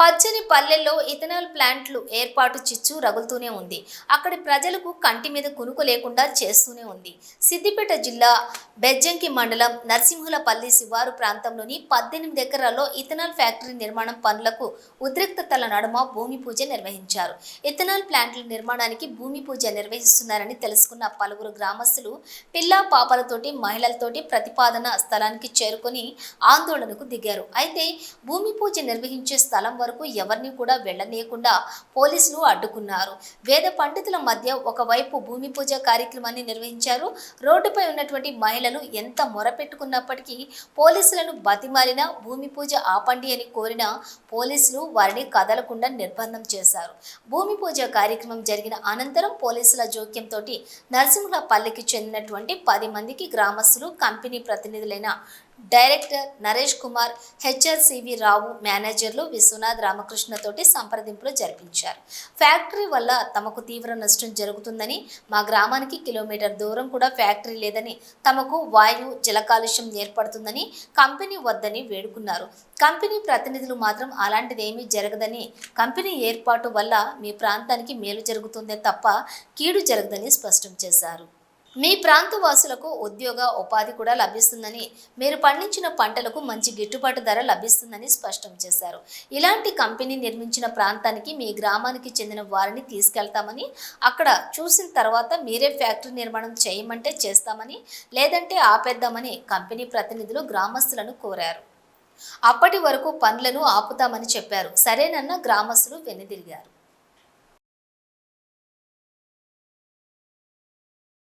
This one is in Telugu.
పచ్చని పల్లెల్లో ఇథనాల్ ప్లాంట్లు ఏర్పాటు చిచ్చు రగులుతూనే ఉంది. అక్కడి ప్రజలకు కంటి మీద కునుకు లేకుండా చేస్తూనే ఉంది. సిద్దిపేట జిల్లా బెజ్జంకి మండలం నరసింహులపల్లి శివారు ప్రాంతంలోని పద్దెనిమిది ఎకరాల్లో ఇథనాల్ ఫ్యాక్టరీ నిర్మాణం పనులకు ఉద్రిక్తతల నడుమ భూమి పూజ నిర్వహించారు. ఇథనాల్ ప్లాంట్ల నిర్మాణానికి భూమి పూజ నిర్వహిస్తున్నారని తెలుసుకున్న పలువురు గ్రామస్తులు పిల్లా పాపలతోటి మహిళలతోటి ప్రతిపాదన స్థలానికి చేరుకొని ఆందోళనకు దిగారు. అయితే భూమి పూజ నిర్వహించే స్థలం వరకు ఎవరిని కూడా వెళ్ళనీయకుండా పోలీసులు అడ్డుకున్నారు. వేద పండితుల మధ్య ఒకవైపు భూమి పూజ కార్యక్రమాన్ని నిర్వహించారు. రోడ్డుపై ఉన్నటువంటి మహిళలు ఎంత మొరపెట్టుకున్నప్పటికీ పోలీసులను బతిమాలిన భూమి పూజ ఆపండి అని కోరిన పోలీసులు వారిని కదలకుండా నిర్బంధం చేశారు. భూమి పూజ కార్యక్రమం జరిగిన అనంతరం పోలీసుల జోక్యంతో నరసింహులపల్లికి చెందినటువంటి పది మందికి గ్రామస్తులు కంపెనీ ప్రతినిధులైన డైరెక్టర్ నరేష్ కుమార్ హెచ్ఆర్సివి రావు మేనేజర్లు విశ్వనాథ్ రామకృష్ణతోటి సంప్రదింపులు జరిపించారు. ఫ్యాక్టరీ వల్ల తమకు తీవ్ర నష్టం జరుగుతుందని మా గ్రామానికి కిలోమీటర్ దూరం కూడా ఫ్యాక్టరీ లేదని తమకు వాయు జల కాలుష్యం ఏర్పడుతుందని కంపెనీ వద్దని వేడుకున్నారు. కంపెనీ ప్రతినిధులు మాత్రం అలాంటిదేమీ జరగదని కంపెనీ ఏర్పాటు వల్ల మీ ప్రాంతానికి మేలు జరుగుతుందే తప్ప కీడు జరగదని స్పష్టం చేశారు. మీ ప్రాంత వాసులకు ఉద్యోగ ఉపాధి కూడా లభిస్తుందని మీరు పండించిన పంటలకు మంచి గిట్టుబాటు ధర లభిస్తుందని స్పష్టం చేశారు. ఇలాంటి కంపెనీ నిర్మించిన ప్రాంతానికి మీ గ్రామానికి చెందిన వారిని తీసుకెళ్తామని అక్కడ చూసిన తర్వాత మీరే ఫ్యాక్టరీ నిర్మాణం చేయమంటే చేస్తామని లేదంటే ఆపేద్దామని కంపెనీ ప్రతినిధులు గ్రామస్తులను కోరారు. అప్పటి వరకు పనులను ఆపుతామని చెప్పారు. సరేనన్న గ్రామస్తులు వెనుదిరిగారు.